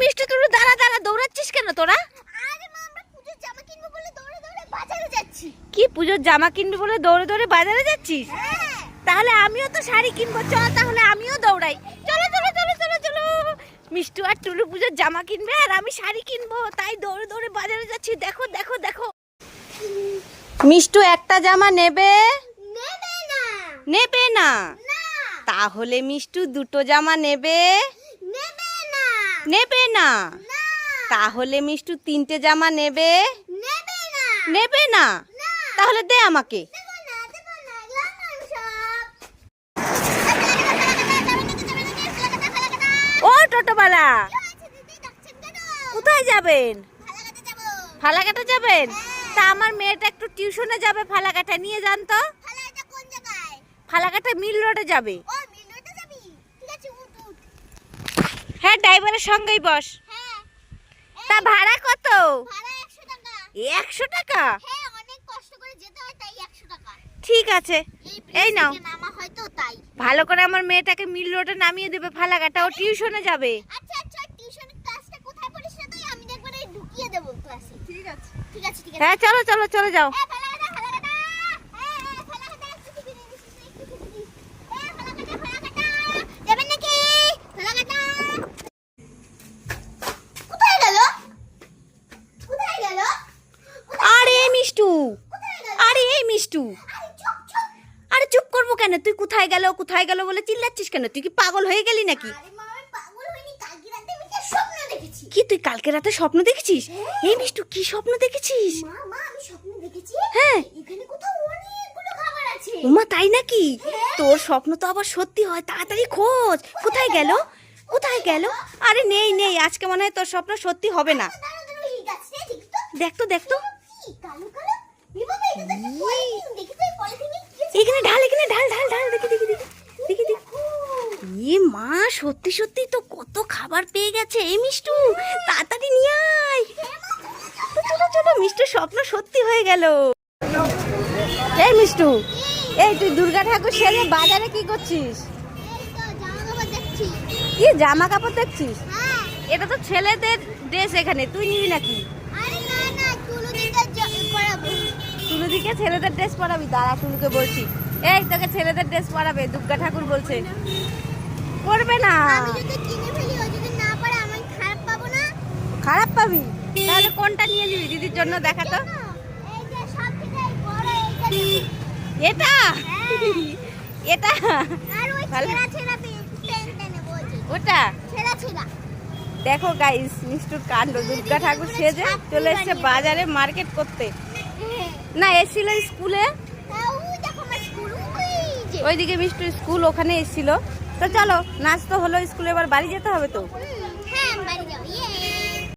মিষ্টি তুলু দাঁড়া দাঁড়া দৌড়াচ্ছিস কেন তোরা? কি পুজোর জামা কিনবি বলে দৌড়ে দৌড়ে বাজারে যাচ্ছিস? হ্যাঁ। তাহলে আমিও তো শাড়ি কিনবো চল তাহলে আমিও দৌড়াই। চলো চলো চলো চলো চলো। মিষ্টু আর টুলু পুজোর জামা কিনবে আর আমি শাড়ি কিনবো তাই দৌড়ে দৌড়ে বাজারে যাচ্ছি। দেখো দেখো দেখো। মিষ্টু একটা জামা নেবে? নেবে না। নেবে না। তাহলে মিষ্টু দুটো জামা নেবে? নেবে না। তাহলে মিষ্টু তিনটে জামা নেবে? নেবে না। তাহলে দে আমাকে। ও টোটোবালা। কোথায় যাবেন? ফালাকাটা যাবেন? তা আমার মেয়েটা একটু টিউশনে যাবে ফালাকাটা নিয়ে যান তো। ফালাকাটা মিল রোডে যাবে। হ্যাঁ ড্রাইভারের সঙ্গেই বস। তা ভাড়া কত? একশো টাকা। ঠিক আছে এই নাও। ভালো করে আমার মেয়েটাকে মিল রোডে নামিয়ে দেবে ফালাকাটা। ও টিউশনে যাবে। আচ্ছা আচ্ছা টিউশনের ক্লাসটা কোথায় পড়িস না তাই? আমি একবার ঢুকিয়ে দেবো ক্লাসে। ঠিক আছে। ঠিক আছে ঠিক আছে। হ্যাঁ চলো চলো চলে যাও এ, ফালাকাটা, ফালাকাটা। এ, এ, ফালাকাটা, একটু টিপে দিন, একটু টিপে দিন। এ, ফালাকাটা, ফালাকাটা। যাবেন নাকি? ফালাকাটা। কোথায় গেল? কোথায় গেল? আরে এই মিষ্টু কোথায় গেল? আরে এই আরে, চুপ, করব কেন? তুই কোথায় গেল কোথায় গেল বলে চিল্লাচ্ছিস কেন? তুই কি পাগল হয়ে গেলি নাকি। কি তুই কালকে রাতে স্বপ্ন দেখেছিস? এই মিষ্টু কি স্বপ্ন দেখেছিস। হ্যাঁ। উমা তাই নাকি? তোর স্বপ্ন তো আবার সত্যি হয় তাড়াতাড়ি খোঁজ। কোথায় গেল? কোথায় গেল? আরে নেই নেই আজকে মনে হয় তোর স্বপ্ন সত্যি হবে না। দাঁড়াও, দাঁড়াও, এই গাছটা দেখি তো। দেখ তো দেখ তো। কালো কালো? এ? এখানে ঢাল এখানে ঢাল ঢাল ঢাল দেখি দেখি দেখি দেখি দেখি। এ মা সত্যি সত্যি তো কত খাবার পেয়ে গেছে। এই মিষ্টু তাড়াতাড়ি নিয়ে আয়। তো চলো চলো মিষ্টুর স্বপ্ন সত্যি হয়ে গেল। এই মিষ্টু এই তুই দুর্গা ঠাকুর সেরে বাজারে কি করছিস? জামা কাপড় কি জামা কাপড় দেখছিস? হ্যাঁ। এটা তো ছেলেদের ড্রেস এখানে তুই নিবি নাকি আরে না, না, চুলো দিতে জ- পরাবো। দিকে ছেলেদের ড্রেস পরাবি দাঁড়া টুলুকে বলছি। এই তোকে ছেলেদের ড্রেস পরাবে দুর্গা ঠাকুর বলছে। পরবে না। খারাপ পাবো তাহলে কোনটা নিয়ে নিবি দিদির জন্য? দেখা তো। এটা? এটা? আর ওই ভালো। ছেঁড়া ছেঁড়া পে- প্যান্টটা নেব, ওই যে। ওটা। দেখো গাইস মিষ্টুর কাণ্ড দুর্গা ঠাকুর সেজে চলে এসেছে বাজারে মার্কেট করতে। হ্যাঁ। না এসেছিল স্কুলে। ওইদিকে মিষ্টি স্কুল, ওখানে এসেছিল। তো চলো, নাচ তো হলো, স্কুলে এবার বাড়ি যেতে হবে তো?